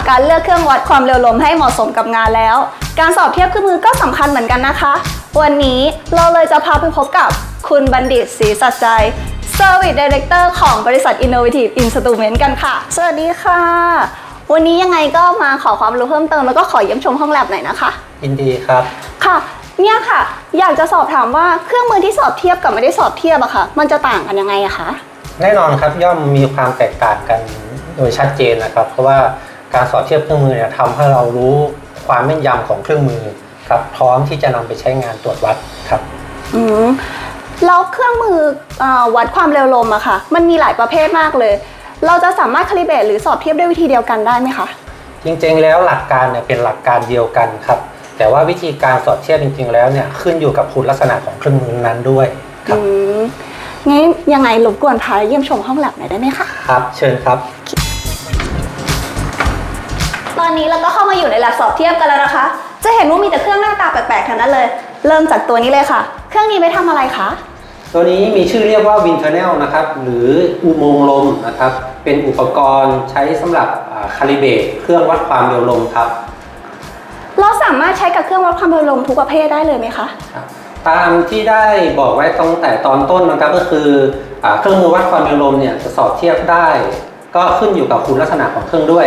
จากการเลือกเครื่องวัดความเร็วลมให้เหมาะสมกับงานแล้ว การสอบเทียบเครื่องมือก็สำคัญเหมือนกันนะคะ วันนี้เราเลยจะพาไปพบกับคุณบัณฑิตศรีสัจใจ Service Director ของบริษัท Innovative Instrument กันค่ะ สวัสดีค่ะ วันนี้ยังไงก็มาขอความรู้เพิ่มเติมแล้วก็ขอเยี่ยมชมห้องแลบหน่อยนะคะ ยินดีครับ ค่ะ เนี่ยค่ะ อยากจะสอบถามว่าเครื่องมือที่สอบเทียบกับไม่ได้สอบเทียบอะค่ะ มันจะต่างกันยังไงอะคะ แน่นอนครับย่อมมีความแตกต่างกันโดยชัดเจนนะครับ เพราะว่า การสอบเทียบเครื่องมือเนี่ยทำให้เรารู้ความแม่นยำของเครื่องมือครับพร้อมที่จะนำไปใช้งานตรวจวัดครับอืมแล้วเครื่องมือเออวัดความเร็วลมอะค่ะ มันมีหลายประเภทมากเลย เราจะสามารถคาลิเบรตหรือสอบเทียบด้วยวิธีเดียวกันได้ไหมคะ จริงๆแล้วหลักการเนี่ยเป็นหลักการเดียวกันครับ แต่ว่าวิธีการสอบเทียบจริงๆแล้วเนี่ยขึ้นอยู่กับคุณลักษณะของเครื่องมือนั้นด้วยครัอืบมงั้นยังไงรบกวนพาเยี่ยมชมห้องแลบหน่อยได้ไหมคะ ครับ เชิญครับต อนนี้เราก็เข้ามาอยู่ในแลบสอบเทียบกันแล้วนะคะ จะเห็นว่ามีแต่เครื่องหน้าตาแปลกๆทั้งนั้นเลย เริ่มจากตัวนี้เลยค่ะ เครื่องนี้ไปทำอะไรคะตัวนี้มีชื่อเรียกว่า Wind Tunnel นะครับหรืออุโมงค์ลมนะครับเป็นอุปกรณ์ใช้สำหรับคาลิเบตเครื่องวัดความเร็วลมครับ เราสามารถใช้กับเครื่องวัดความเร็วลมทุกประเภทได้เลยไหมคะครับตามที่ได้บอกไว้ตั้งแต่ตอนต้นนะครับก็คืออาเครื่องมือวัดความเร็วลมเนี่ยจะสอบเทียบได้ ก็ขึ้นอยู่กับคุณลักษณะของเครื่องด้วย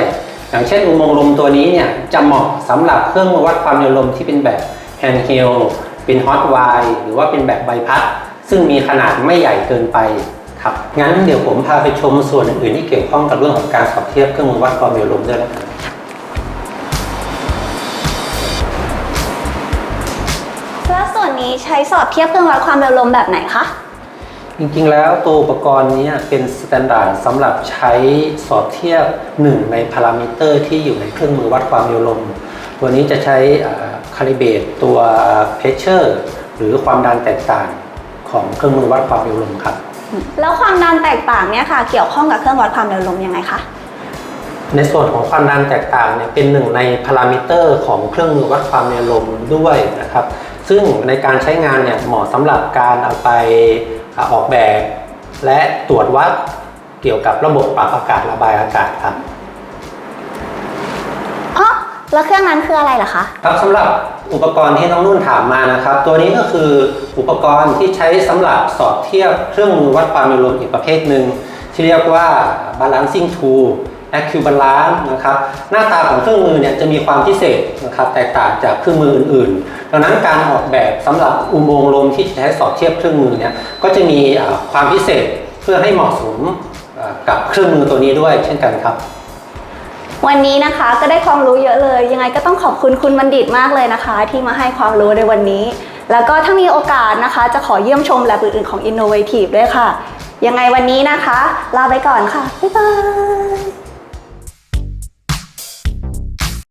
อย่างเช่นอุโมงค์ลมตัวนี้เนี่ยจะเหมาะสำหรับเครื่องวัดความเร็วลมที่เป็นแบบ handheld เป็น hot wire หรือว่าเป็นแบบใบพัด ซึ่งมีขนาดไม่ใหญ่เกินไปครับงั้นเดี๋ยวผมพาไปชมส่วนอื่นๆที่เกี่ยวข้องกับเรื่องของการสอบเทียบเครื่องมือวัดความเร็วลมด้วยนะครับแล้วส่วนนี้ใช้สอบเทียบเครื่องวัดความเร็วลมแบบไหนคะ จริงๆ แล้วตัวอุปกรณ์นี้เป็นสแตนดาร์ดสำหรับใช้สอบเทียบหนึ่งในพารามิเตอร์ที่อยู่ในเครื่องมือวัดความเร็วลม ตัวนี้จะใช้คาลิเบตตัวเพชเชอร์หรือความดันแตกต่างของเครื่องมือวัดความเร็วลมครับ แล้วความดันแตกต่างเนี่ยค่ะ เกี่ยวข้องกับเครื่องวัดความเร็วลมยังไงคะในส่วนของความดันแตกต่างเนี่ยเป็นหนึ่งในพารามิเตอร์ของเครื่องมือวัดความเร็วลมด้วยนะครับ ซึ่งในการใช้งานเนี่ยเหมาะสำหรับการเอาไป อ่าออกแบบ และตรวจวัดเกี่ยวกับระบบปรับอากาศระบายอากาศครับอ๋อแล้วเครื่องนั้นคืออะไรเหรอคะ ครับสำหรับอุปกรณ์ที่น้องนุ่นถามมานะครับ ตัวนี้ก็คืออุปกรณ์ที่ใช้สำหรับสอบเทียบเครื่องมือวัดความเร็วลมอีกประเภทหนึ่งที่เรียกว่า balancing tool equibalance นะครับหน้าตาของเครื่องมือเนี่ยจะมีความพิเศษนะครับแตกต่างจากเครื่องมืออื่นๆ ดังนั้นการออกแบบสำหรับอุโมงค์ลมที่ใช้สอบเทียบเครื่องมือเนี่ยก็จะมีความพิเศษเพื่อให้เหมาะสมกับเครื่องมือตัวนี้ด้วยเช่นกันครับ วันนี้นะคะก็ได้ความรู้เยอะเลย ยังไงก็ต้องขอบคุณคุณบัณฑิตมากเลยนะคะ ที่มาให้ความรู้ในวันนี้ แล้วก็ถ้ามีโอกาสนะคะ จะขอเยี่ยมชมแลบอื่นๆของ Innovative ด้วยค่ะ ยังไงวันนี้นะคะ ลาไปก่อนค่ะ บ๊ายบาย